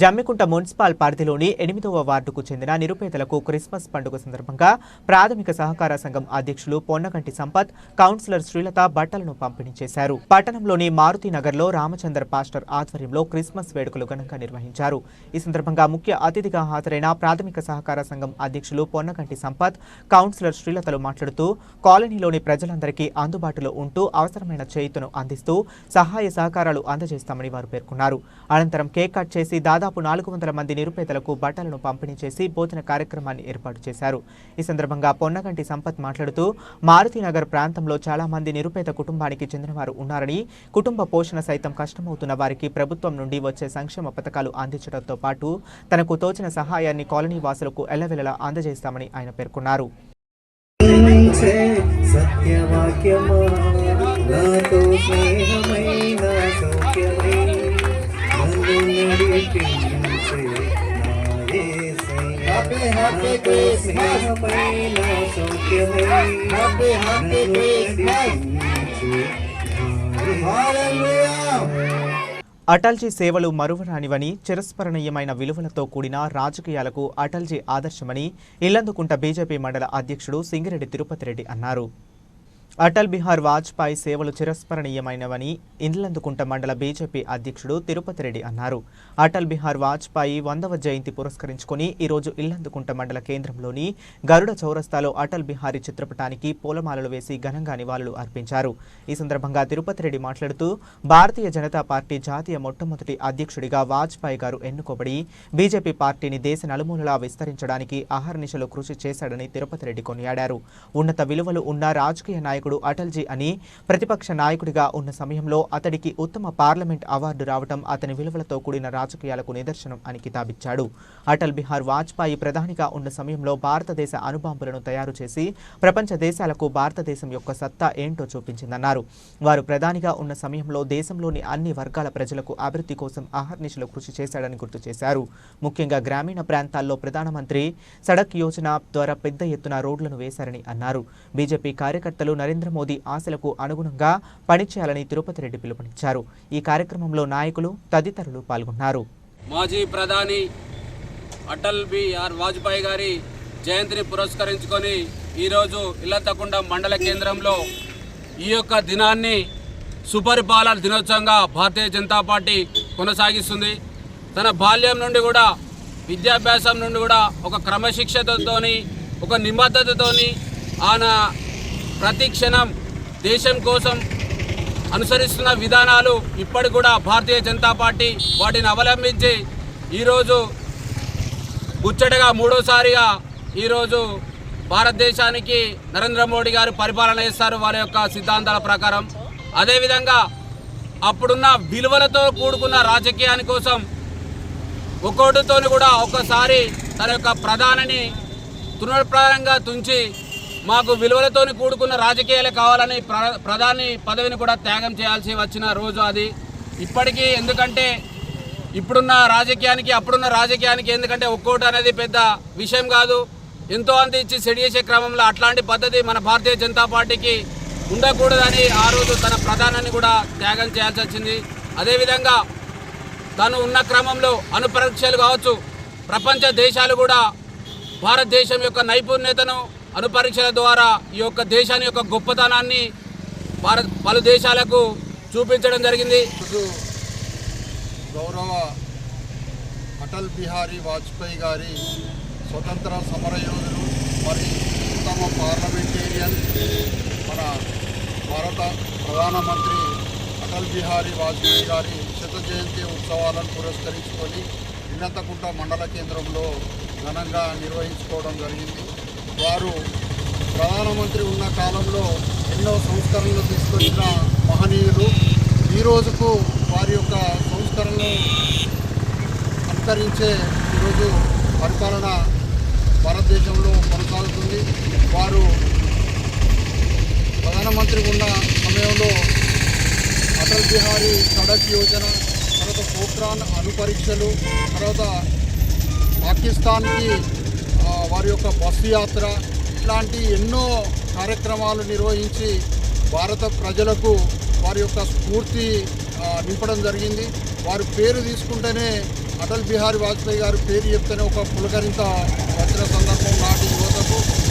Jammikunta municipal పరిధిలోని ఎనిమిదవ వార్డుకు చెందిన నిరుపేదలకు క్రిస్మస్ పండుగ సందర్భంగా ప్రాథమిక సహకార సంఘం అధ్యక్షులు పొన్నగంటి సంపత్ కౌన్సిలర్ శ్రీలత బట్టలను పంపిణీ చేశారు. పట్టణంలోని మారుతి నగర్లో రామచంద్ర పాస్టర్ ఆధ్వర్యంలో క్రిస్మస్ వేడుకలు ఘనంగా నిర్వహించారు. ఈ సందర్భంగా ముఖ్య అతిథిగా హాజరైన ప్రాథమిక సహకార సంఘం అధ్యక్షులు పొన్నగంటి సంపత్ కౌన్సిలర్ శ్రీలతలు మాట్లాడుతూ కాలనీలోని ప్రజలందరికీ అందుబాటులో ఉంటూ అవసరమైన చేయుతను అందిస్తూ సహాయ సహకారాలు అందజేస్తామని వారు పేర్కొన్నారు. అనంతరం కేక్ కట్ చేసి దాదాపు నాలుగు వందల మంది నిరుపేదలకు బట్టలను పంపిణీ చేసి భోజన కార్యక్రమాన్ని ఏర్పాటు చేశారు. ఈ సందర్భంగా పొన్నగంటి సంపత్ మాట్లాడుతూ మారుతినగర్ ప్రాంతంలో చాలా మంది నిరుపేద కుటుంబానికి చెందినవారు ఉన్నారని కుటుంబ పోషణ సైతం కష్టమవుతున్న వారికి ప్రభుత్వం నుండి వచ్చే సంక్షేమ పథకాలు అందించడంతో పాటు తనకు తోచిన సహాయాన్ని కాలనీ వాసులకు ఎల్లవెల్లలా అందజేస్తామని ఆయన పేర్కొన్నారు. సత్యవాక్యమా నాతో స్నేహమైన సౌఖ్యమైన సౌఖ్యమై అటల్జీ సేవలు మరువరానివని చిరస్మరణీయమైన విలువలతో కూడిన రాజకీయాలకు అటల్జీ ఆదర్శమని ఇల్లందుకుంట బీజేపీ మండల అధ్యక్షుడు సింగిరెడ్డి తిరుపతిరెడ్డి అన్నారు. అటల్ బిహార్ వాజ్పేయి సేవలు చిరస్మరణీయమైనవని ఇండ్లందుకుంట మండల బీజేపీ అధ్యక్షుడు తిరుపతి రెడ్డి అన్నారు. అటల్ బిహార్ వాజ్పేయి వందవ జయంతి పురస్కరించుకొని ఈరోజు ఇల్లందుకుంట మండల కేంద్రంలోని గరుడ చౌరస్తాలో అటల్ బిహారీ చిత్రపటానికి పూలమాలలు వేసి ఘనంగా నివాళులు అర్పించారు. ఈ సందర్భంగా తిరుపతి రెడ్డి మాట్లాడుతూ భారతీయ జనతా పార్టీ జాతీయ మొట్టమొదటి అధ్యక్షుడిగా వాజ్పేయి గారు ఎన్నుకోబడి బీజేపీ పార్టీని దేశ నలుమూలలా విస్తరించడానికి అహర్నిశలు కృషి చేశాడని తిరుపతి రెడ్డి కొనియాడారు. ఉన్నత విలువలు ఉన్న రాజకీయ నాయకుడు అటల్జీ అని ప్రతిపక్ష నాయకుడిగా ఉన్న సమయంలో అతడికి ఉత్తమ పార్లమెంట్ అవార్డు రావటం అతని విలువలతో కూడిన రాజకీయాలకు నిదర్శనం అని కితాబిచ్చాడు. అటల్ బిహార్ వాజ్పేయి ప్రధానిగా ఉన్న సమయంలో భారతదేశ అణుబాంబులను తయారు చేసి ప్రపంచ దేశాలకు భారతదేశం యొక్క సత్తా ఏంటో చూపించిందన్నారు. వారు ప్రధానిగా ఉన్న సమయంలో దేశంలోని అన్ని వర్గాల ప్రజలకు అభివృద్ధి కోసం అహర్నిశలు కృషి చేశాడని గుర్తు చేశారు. ముఖ్యంగా గ్రామీణ ప్రాంతాల్లో ప్రధానమంత్రి సడక్ యోజన ద్వారా పెద్ద ఎత్తున రోడ్లను వేశారని అన్నారు. బీజేపీ కార్యకర్తలు నరేంద్ర నరేంద్ర మోదీ ఆశలకు అనుగుణంగా పనిచేయాలని తిరుపతి రెడ్డి పిలుపునిచ్చారు. ఈ కార్యక్రమంలో నాయకులు తదితరులు పాల్గొన్నారు. మాజీ ప్రధాని అటల్ బిఆర్ వాజ్పేయి గారి జయంతిని పురస్కరించుకొని ఈరోజు ఇల్లతకుండ మండల కేంద్రంలో ఈ యొక్క దినాన్ని సుపరిపాలన దినోత్సవంగా భారతీయ జనతా పార్టీ కొనసాగిస్తుంది. తన బాల్యం నుండి కూడా విద్యాభ్యాసం నుండి కూడా ఒక క్రమశిక్షతతోని ఒక నిబద్ధతతోని ఆయన ప్రతి క్షణం దేశం కోసం అనుసరిస్తున్న విధానాలు ఇప్పటి కూడా భారతీయ జనతా పార్టీ వాటిని అవలంబించి ఈరోజు ముచ్చటగా మూడోసారిగా ఈరోజు భారతదేశానికి నరేంద్ర మోడీ గారు పరిపాలన చేస్తారు వారి యొక్క సిద్ధాంతాల ప్రకారం. అదేవిధంగా అప్పుడున్న విలువలతో కూడుకున్న రాజకీయాని కోసం ఒక్కోటితోని కూడా ఒకసారి తన యొక్క ప్రధానిని తృణప్రాయంగా తుంచి మాకు విలువలతోని కూడుకున్న రాజకీయాలే కావాలని ప్ర ప్రధాని పదవిని కూడా త్యాగం చేయాల్సి వచ్చిన రోజు అది. ఇప్పటికీ ఎందుకంటే ఇప్పుడున్న రాజకీయానికి అప్పుడున్న రాజకీయానికి ఎందుకంటే ఒక్కోటి అనేది పెద్ద విషయం కాదు. ఎంతో అంత ఇచ్చి సెడి చేసే క్రమంలో అట్లాంటి పద్ధతి మన భారతీయ జనతా పార్టీకి ఉండకూడదని ఆ రోజు తన ప్రధానాన్ని కూడా త్యాగం చేయాల్సి వచ్చింది. అదేవిధంగా తను ఉన్న క్రమంలో అనుపరీక్షలు కావచ్చు ప్రపంచ దేశాలు కూడా భారతదేశం యొక్క నైపుణ్యతను అనుపరీక్షల ద్వారా ఈ యొక్క దేశాన్ని యొక్క గొప్పతనాన్ని భారత్ పలు దేశాలకు చూపించడం జరిగింది. గౌరవ అటల్ బిహారీ వాజ్పేయి గారి స్వతంత్ర సమరయోధులు మరి ఉత్తమ పార్లమెంటేరియన్ మన భారత ప్రధానమంత్రి అటల్ బిహారీ వాజ్పేయి గారి శత జయంతి ఉత్సవాలను పురస్కరించుకొని ఇన్నతకుంట మండల కేంద్రంలో ఘనంగా నిర్వహించుకోవడం జరిగింది. వారు ప్రధానమంత్రి ఉన్న కాలంలో ఎన్నో సంస్కరణలు తీసుకొచ్చిన మహనీయులు. ఈరోజుకు వారి యొక్క సంస్కరణలు అనుసరించే ఈరోజు పరిపాలన భారతదేశంలో కొనసాగుతుంది. వారు ప్రధానమంత్రి ఉన్న సమయంలో అటల్ బిహారీ సడక్ యోజన తర్వాత పోఖ్రాన్ అణుపరీక్షలు తర్వాత పాకిస్తాన్కి వారి యొక్క బస్సు యాత్ర ఇట్లాంటి ఎన్నో కార్యక్రమాలు నిర్వహించి భారత ప్రజలకు వారి యొక్క స్ఫూర్తి నింపడం జరిగింది. వారి పేరు తీసుకుంటేనే అటల్ బిహారీ వాజ్పేయి గారి పేరు చెప్తేనే ఒక పులకరింత వచ్చిన సందర్భం నాటి యువతకు.